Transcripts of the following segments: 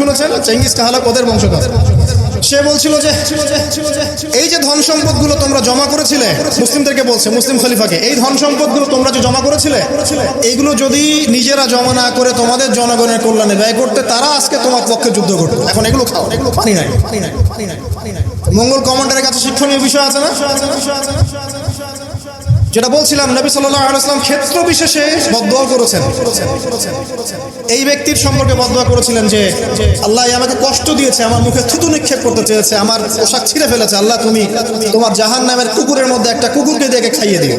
শুনেছেন? চেঙ্গিস কাহালাক ওদের বংশধর? সে বলছিল যে, এই যে ধন সম্পদগুলো তোমরা জমা করেছিলে, মুসলিমদেরকে বলছে, মুসলিম খলিফাকে, এই ধন সম্পদগুলো তোমরা যে জমা করেছিলে, এইগুলো যদি নিজেরা জমা না করে তোমাদের জনগণের কল্যাণে ব্যয় করতে, তারা আজকে তোমার পক্ষে যুদ্ধ করতো এখন এগুলো খাও, এগুলো পানি নাই। মঙ্গল কমান্ডারের কাছে শিক্ষণীয় বিষয় আছে না? যেটা বলছিলাম, নবী আলাইসলাম ক্ষেত্র বিশেষে বদোয়া করেছেন। এই ব্যক্তির সম্পর্কে বদোয়া করেছিলেন যে, আল্লাহ আমাকে কষ্ট দিয়েছে, আমার মুখে থুতু নিক্ষেপ করতে চেয়েছে, আমার পোশাক ছিঁড়ে ফেলেছে, আল্লাহ তুমি তোমার জাহান নামের কুকুরের মধ্যে একটা কুকুরকে দেখে খাইয়ে দিও।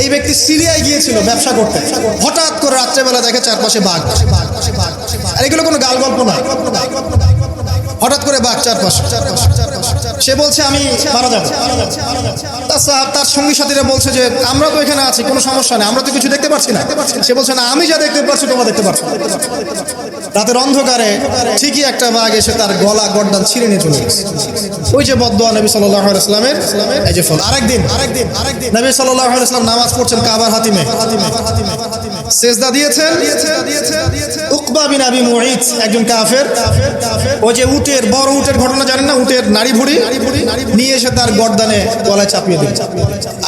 এই ব্যক্তি সিরিয়ায় গিয়েছিল ব্যবসা করতে। হঠাৎ করে রাত্রেবেলা দেখে চারপাশে বাঘ। আর এগুলো কোনো গাল গল্প না। হঠাৎ করে বাঘ চারপাশে। সে বলছে, আমি মারা যাব। তার সঙ্গী সাথীরা বলছে যে, আমরা তো এখানে আছি, কোনো সমস্যা নেই, আমরা তো কিছু দেখতে পাচ্ছি না। সে বলছে, না, আমি যা দেখতে পাচ্ছি তোমরা দেখতে পাচ্ছ। রাতের অন্ধকারে ঠিকই একটা বাঘ এসে তার গলা গর্দান ছিঁড়ে নিয়ে চলে ওই যে বদোয়া নবী সাল্লাহ ইসলামের এই যে ফল আরেকদিন আরেকদিন আরেকদিন। নবী সাল্লাহ ইসলাম নামাজ পড়ছেন কাবার হাতিমে। সেজদা দিয়েছেন উকবা বিন আবি মুঈত, একজন কাফের। ওই যে উটের, বড় উটের ঘটনা জানেন না? উটের নারী ভুড়ি নিয়ে এসে তার গর্দানে গলায় চাপিয়ে দিল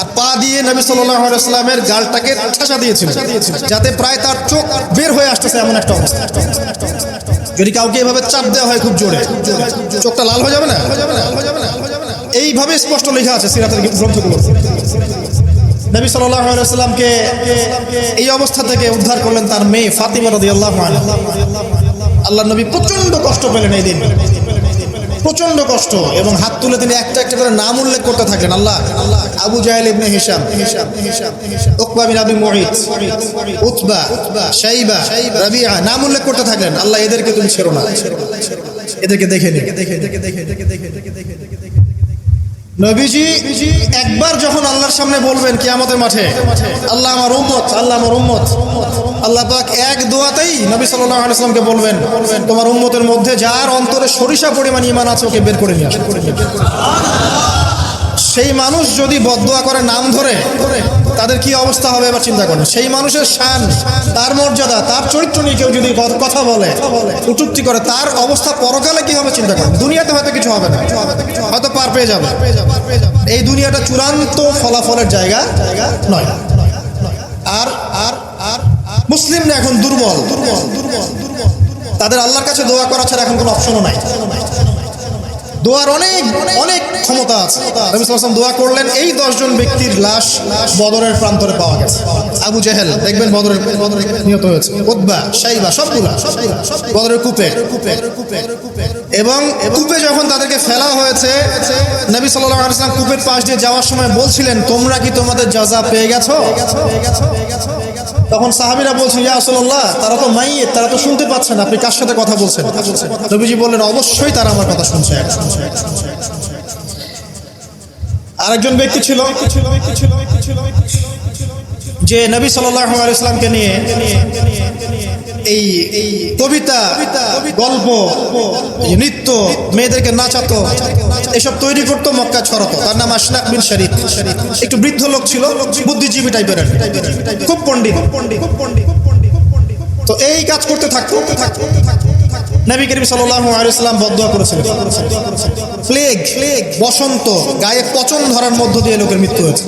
আর পা দিয়ে নবী সাল্লামের গালটাকে ঠাসা দিয়েছিল যাতে প্রায় তার চোখ বের হয়ে আসতেছে এমন একটা অবস্থা। যদি কাউকে এভাবে চাপ দেওয়া হয় খুব জোরে, চোখটা লাল হয়ে যাবে না? এইভাবে স্পষ্ট লেখা আছে সিরাতের গ্রন্থগুলো। নবী সাল্লামকে এই অবস্থা থেকে উদ্ধার করলেন তার মেয়ে ফাতিমা রদি আল্লাহ আল্লাহ নবী প্রচণ্ড কষ্ট পেলেন এই দিন। প্রচণ্ড কষ্ট এবং হাত তুলে তিনি একটা একটা করে নাম উল্লেখ করতে থাকেন আল্লাহ, আবু জাহেল ইবনে হিসাম ওকবা বিন আবি মুহিত উতবা, শাইবা রাবিয়া নাম উল্লেখ করতে থাকেন আল্লাহ এদেরকে তুমি ছেড়ো না। এদেরকে দেখে নে দেখে দেখে দেখে দেখে দেখে নবীজি, একবার যখন আল্লাহর সামনে বলবেন কিয়ামতের মাঠে, আল্লাহ আমার উম্মত, আল্লাহ আমার উম্মত আল্লাহ পাক এক দোয়াতেই নবী সাল্লাল্লাহু আলাইহি সাল্লামকে বলবেন, তোমার উম্মতের মধ্যে যার অন্তরে সরিষা পরিমাণ ইমান আছে ওকে বের করে নিয়ে সেই মানুষ যদি বদদোয়া করে নাম ধরে, তাদের কি অবস্থা হবে এবার চিন্তা করেন সেই মানুষের শান, তার মর্যাদা, তার চরিত্র নিয়ে কেউ যদি কথা বলে উটুক্তি করে, তার অবস্থা পরকালে কি হবে চিন্তা করেন দুনিয়াতে হয়তো কিছু হবে না। হয়তো পার পেয়ে যাবে। এই দুনিয়াটা চূড়ান্ত ফলাফলের জায়গা জায়গা নয়। আর মুসলিমরা এখন দুর্বল। দুর্বল দুর্বল দুর্বল তাদের আল্লাহর কাছে দোয়া করা ছাড়া এখন কোনো অপশনও নাই। দোয়ার অনেক অনেক ক্ষমতা আছে। নবী আলাইহি দোয়া করলেন, এই দশজন ব্যক্তির লাশ বদরের প্রান্তরে পাওয়া গেছে। আবু জেহেল, দেখবেন বদরের বদরে নিহত হয়েছে। উতবা, শাইবা, সবগুলা বদরের কূপে। এবং কূপে যখন তাদেরকে ফেলা হয়েছে, নবী সাল্লাল্লাহু আলাইহি ওয়াসাল্লাম কূপের পাশ দিয়ে যাওয়ার সময় বলছিলেন, তোমরা কি তোমাদের জাযা পেয়ে গেছো? তখন সাহাবীরা বলছেন ইয়া রাসূলুল্লাহ, তারা তো মাইয়েত, তারা তো শুনতে পাচ্ছেন আপনি কার সাথে কথা বলছেন? নবীজি বললেন, অবশ্যই তারা আমার কথা শুনছে। আরেকজন ব্যক্তি ছিল, যে নবী ইসলামকে নিয়ে এই কবিতা, গল্প নৃত্য মেয়েদেরকে নাচাতো, এসব তৈরি করতো মক্কা ছড়াতো। তার নাম আশনাক বিন শরীফ। একটু বৃদ্ধ লোক ছিল, বুদ্ধিজীবী টাইপের খুব কি। খুব পণ্ডিত। তো এই কাজ করতে থাকতো থাকতো থাকতো। নবী করিম সাল্লাল্লাহু আলাইহি সাল্লাম বদদোয়া করেছিলেন। প্লেগ, বসন্ত, গায়ে পচন ধরার মধ্য দিয়ে লোকের মৃত্যু হয়েছে।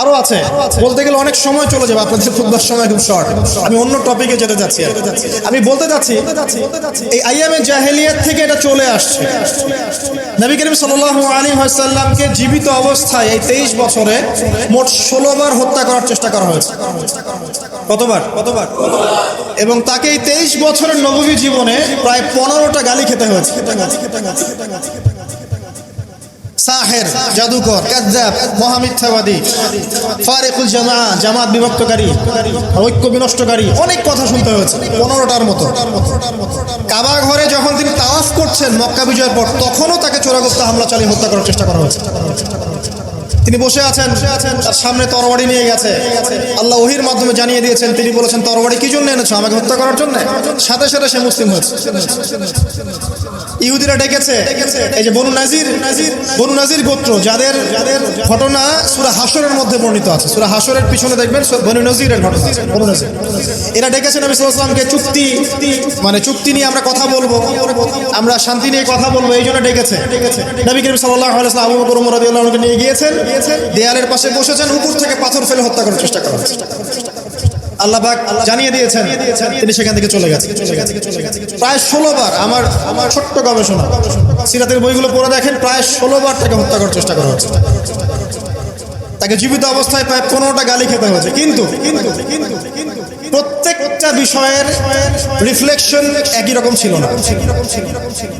আরও আছে। বলতে গেলে অনেক সময় চলে যাবে, আপনাদের খুববার সময় খুব শর্ট আমি অন্য টপিকে যেতে যাচ্ছি আমি বলতে যাচ্ছি, এই আইয়ামে জাহেলিয়াত থেকে এটা চলে আসছে। নবী করিম সাল্লাল্লাহু আলাইহি ওয়াসাল্লামকে জীবিত অবস্থায় এই তেইশ বছরে মোট ষোলো বার হত্যা করার চেষ্টা করা হয়েছে। কতবার? কতবার? এবং তাকে এই তেইশ বছরের নবী জীবনে প্রায় পনেরোটা গালি খেতে হয়েছে। সাহের, জাদুকর, কাজ্জাব, মহামিথ্যাবাদী, ফারেকুল জামা, জামাত বিভক্তকারী, ঐক্য বিনষ্টকারী, অনেক কথা শুনতে হয়েছে পনেরোটার মতো। কাবা ঘরে যখন তিনি তাওয়াফ করছেন মক্কা বিজয়ের পর, তখনও তাকে চোরাগস্তা হামলা চালিয়ে হত্যা করার চেষ্টা করা হয়েছে। তিনি বসে আছেন, তার সামনে তরবারি নিয়ে গেছে। আল্লাহ ওহির মাধ্যমে জানিয়ে দিয়েছেন, তিনি বলেছেন, তরবারি কি জন্য এনেছো? আমাকে হত্যা করার জন্য? সাথে সাথে সে মুসলিম হয়েছে। ইহুদিরা ডেকেছে। এই যে বনু নাজির বনু নাজির গোত্র, যাদের যাদের ঘটনা সুরা হাসরের মধ্যে বর্ণিত আছে। সুরা হাসরের পিছনে দেখবেন বনু নজিরের ঘটনা এরা ডেকেছে নবী সাল্লামকে চুক্তি মানে চুক্তি নিয়ে আমরা কথা বলব, আমরা শান্তি নিয়ে কথা বলব, এই জন্য ডেকেছে। নবী করিম ওয়াসাল্লাম আবু বকর নিয়ে গিয়েছেন। দেয়ালের পাশে বসেছেন, উপর থেকে পাথর ফেলে হত্যা করার চেষ্টা করা হচ্ছে আল্লাহ পাক জানিয়ে দিয়েছেন তিনি সেখান থেকে চলে গেছেন প্রায় ষোলো বার আমার আমার ছোট্ট গবেষণা সিরাতের বইগুলো পড়ে দেখেন প্রায় ষোলোবার তাকে হত্যা করার চেষ্টা করা হচ্ছে তাকে জীবিত অবস্থায় প্রায় পনেরোটা গালি খেতে হয়েছে কিন্তু কিন্তু কিন্তু প্রত্যেকটা বিষয়ের রিফ্লেকশন একই রকম ছিল না।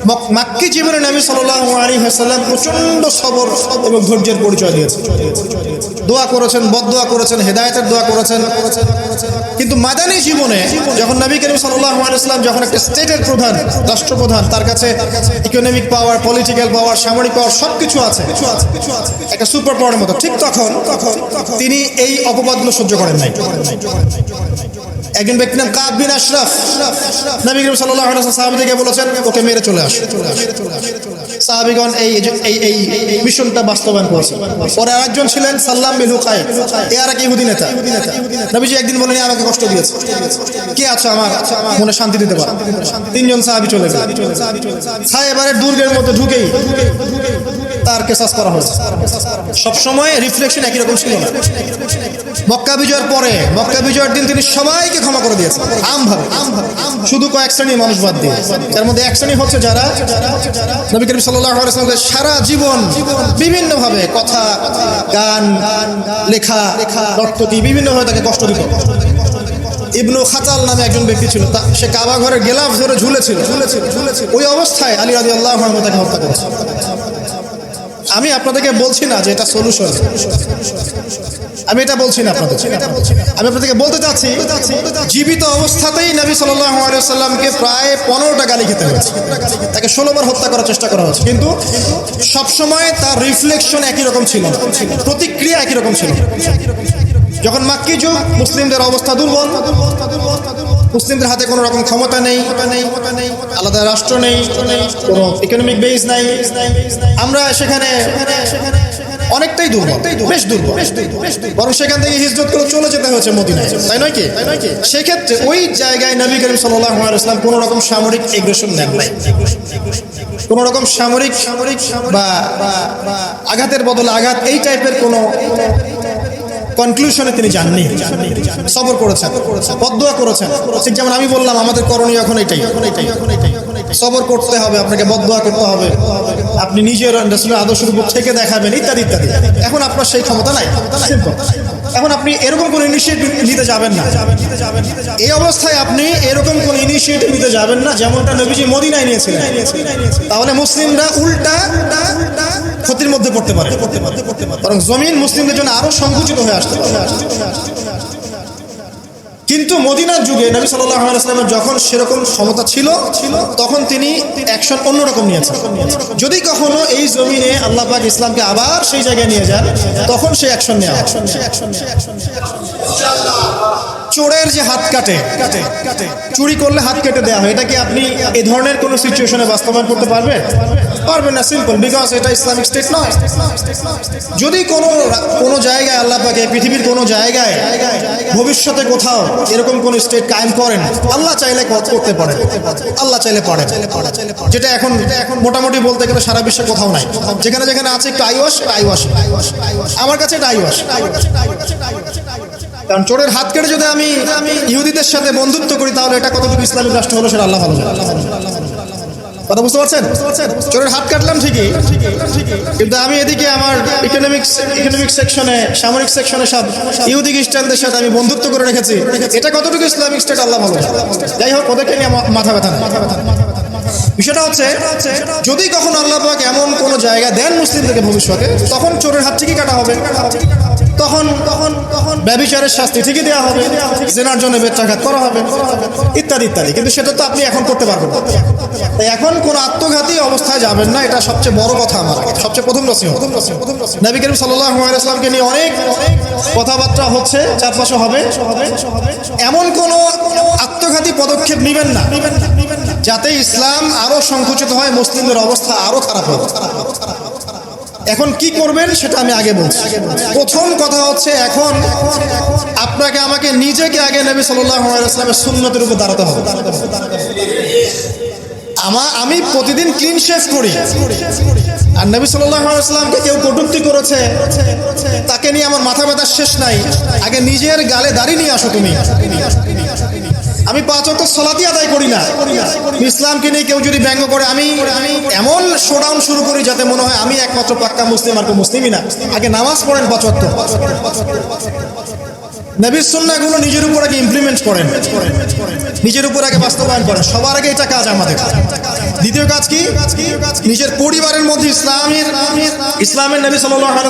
মক- মাক্কি জীবনে নবী সাল্লাল্লাহু আলাইহি ওয়াসাল্লাম প্রচণ্ড সবর এবং ধৈর্যের পরিচয় দিয়েছে দোয়া করেছেন, বদদোয়া করেছেন, হেদায়েতের দোয়া করেছেন। কিন্তু মাদানী জীবনে যখন নবী করিম সাল্লাল্লাহু আলাইহি ওয়াসাল্লাম যখন একটা স্টেটের প্রধান, রাষ্ট্রপ্রধান, তার কাছে ইকোনমিক পাওয়ার পলিটিক্যাল পাওয়ার সামরিক পাওয়ার সবকিছু আছে, একটা সুপার পাওয়ারের মতো। ঠিক তখন তখন তিনি এই অপবাদগুলো সহ্য করেন নাই। একজন ব্যক্তি নাম কাব বিন আশরাফ। নবী করিম আলাইহি ওয়াসাল্লাম বলেছেন, ওকে মেরে চলে আস। এই এই এই মিশনটা বাস্তবায়ন করেছে। পরে আরেকজন ছিলেন সাল্লাম বিন হুকাই এ আর এক ইহুদি নেতা। নবীজি একদিন বলেন আমাকে কষ্ট দিয়েছে। কে আছে আমার মনে শান্তি দিতে পারে? তিনজন সাহাবী চলে গেল দুর্গের মধ্যে ঢুকেই তার কেসাস করা হয়েছে। সবসময় রিফ্লেকশন একই রকম ছিল মক্কা বিজয়ের পরে, মক্কা বিজয়ের দিন তিনি সবাইকে ক্ষমা করে দিয়েছে। আমভাবে। শুধু কয়েক শ্রেণির মানুষ বাদ দিয়ে। তার মধ্যে এক শ্রেণি হচ্ছে যারা নবী করিম আলাইহি সারা জীবন বিভিন্নভাবে কথা, গান, লেখা নর্তকী বিভিন্নভাবে তাকে কষ্ট দিত। ইবনু খাতাল নামে একজন ব্যক্তি ছিল, তা সে কাবা ঘরের গেলাফ ধরে ঝুলেছিল। ওই অবস্থায় আলী রাজি আল্লাহ তাকে হত্যা করেছে। আমি আপনাদেরকে বলছি না যে এটা সলিউশন আমি এটা বলছি না আপনাদের আমি আপনাদেরকে বলতে চাচ্ছি জীবিত অবস্থাতেই নবী সাল্লাল্লাহু আলাইহি সাল্লামকে প্রায় পনেরোটা গালি খেতে হয়েছে। তাকে ষোলোবার হত্যা করার চেষ্টা করা হয়েছে। কিন্তু সবসময় তার রিফ্লেকশন একই রকম ছিল। প্রতিক্রিয়া একই রকম ছিল। যখন মাক্কি যুগ মুসলিমদের অবস্থা দুর্বল। মুসলিমদের হাতে কোনো রকম ক্ষমতা নেই। আলাদা রাষ্ট্র নেই। কোনো ইকোনমিক বেস নাই। আমরা সেখানে অনেকটাই দুর্বল বেশ দুর্বল বরং সেখান থেকে হিজরত করে চলে যেতে হয়েছে মদিনায়। তাই নয় কি? নয় সেক্ষেত্রে ওই জায়গায় নবী করিম সাল্লাহ ইসলাম কোনো রকম সামরিক এগ্রেশন নেন নাই। কোনো রকম সামরিক সামরিক সামরিক বা আঘাতের বদলে আঘাত এই টাইপের কোনো কনক্লুশনে তিনি যাননি। সবর করেছেন বদুয়া করেছেন। ঠিক যেমন আমি বললাম, আমাদের করণীয় এখন এটাই। সবর করতে হবে, আপনাকে বদুয়া করতে হবে। আপনি নিজের আদর্শ উপর থেকে দেখাবেন, ইত্যাদি ইত্যাদি। এখন আপনার সেই ক্ষমতা নাই. এখন আপনি এরকম কোন ইনিশিয়েটিভ নিতে যাবেন না। এই অবস্থায় আপনি এরকম কোন ইনিশিয়েটিভ নিতে যাবেন না, যেমনটা নবীজি মদিনায় নিয়েছিলেন। তাহলে মুসলিমরা উল্টা ক্ষতির মধ্যে পড়তে পারে। বরং জমিন মুসলিমদের জন্য আরও সংকুচিত হয়ে আসতে পারে। কিন্তু মদিনার যুগে নবী সাল্লামের যখন সেরকম ক্ষমতা ছিল ছিল, তখন তিনি অ্যাকশন অন্যরকম নিয়েছেন। যদি কখনো এই জমিনে আল্লাহ পাক ইসলামকে আবার সেই জায়গায় নিয়ে যান, তখন সে অ্যাকশন নেওয়া চোরের যে হাত কাটে, চুরি করলে হাত কেটে দেওয়া হয়, এটা কি আপনি এ ধরনের কোনো সিচুয়েশনে বাস্তবায়ন করতে পারবেন? পারবেন না সিম্পল বিকজ এটা ইসলামিক স্টেট নয়। যদি কোনো কোনো জায়গায় আল্লাহ পাকে পৃথিবীর কোনো জায়গায় ভবিষ্যতে কোথাও এরকম কোন স্টেট কায়েম করেন, আল্লাহ চাইলে করতে পারেন। আল্লাহ চাইলে পারেন। যেটা এখন এখন মোটামুটি বলতে গেলে সারা বিশ্বে কোথাও নাই। যেখানে যেখানে আছে একটু আইওয়াস আইওয়াস আমার কাছে এটা আইওয়াস কারণ চোরের হাত কেটে যদি আমি ইহুদিদের সাথে বন্ধুত্ব করি, তাহলে এটা কতটুকু ইসলামিক রাষ্ট্র হলো সেটা আল্লাহ ভালো কথা বুঝতে পারছেন? চোরের হাত কাটলাম ঠিকই, কিন্তু আমি এদিকে আমার ইকোনমিক্স ইকোনমিক সেকশনে সামরিক সেকশনে সব ইহুদি খ্রিস্টানদের সাথে আমি বন্ধুত্ব করে রেখেছি। এটা কতটুকু ইসলামিক স্টেট আল্লাহ ভালো যাই হোক, ওদেরকে নিয়ে আমার মাথা ব্যথা নেই। বিষয়টা হচ্ছে, যদি কখনো আল্লাহ পাক এমন কোনো জায়গা দেন মুসলিমদেরকে ভবিষ্যতে, তখন চোরের হাত ঠিকই কাটা হবে। তখন তখন তখন ব্যবিচারের শাস্তি ঠিকই দেওয়া হবে। জেনার জন্য বেত্রাঘাত করা হবে। ইত্যাদি ইত্যাদি। কিন্তু সেটা তো আপনি এখন করতে পারবেন এখন কোন আত্মঘাতী অবস্থায় যাবেন না, এটা সবচেয়ে বড় কথা আমার সবচেয়ে প্রথম নসিহত। নবী করিম নিয়ে অনেক কথাবার্তা হচ্ছে, চারপাশে হবে। এমন কোন আত্মঘাতী পদক্ষেপ নেবেন না। যাতে ইসলাম আরও সংকুচিত হয়, মুসলিমদের অবস্থা আরও খারাপ হবে। এখন কি করবেন সেটা আমি আগে বলছি। প্রথম কথা হচ্ছে এখন আপনাকে, আমাকে নিজেকে আগে নবী ওয়াসাল্লামের সুন্নতের উপর দাঁড়াতে হবে। আমি প্রতিদিন ক্লিন শেভ করি। আর নবী ওয়াসাল্লামকে কেউ কটূক্তি করেছে, তাকে নিয়ে আমার মাথা ব্যথা শেষ নাই। আগে নিজের গালে দাড়ি নিয়ে আসো তুমি। আমি পাঁচ অক্ট সলাতি আদায় করি না। ইসলামকে নিয়ে কেউ যদি ব্যঙ্গ করে, আমি এমন শোডাউন শুরু করি যাতে মনে হয় আমি একমাত্র পাক্কা মুসলিম আর মুসলিমই না। আগে নামাজ পড়েন পাঁচ ওয়াক্ত। নবীর সুন্নাহগুলো নিজের উপর আগে ইমপ্লিমেন্ট করেন। নিজের উপর আগে বাস্তবায়ন করেন। সবার আগে এটা কাজ আমাদের। দ্বিতীয় কাজ কি? নিজের পরিবারের মধ্যে ইসলামের ইসলামের নবী আলাইহি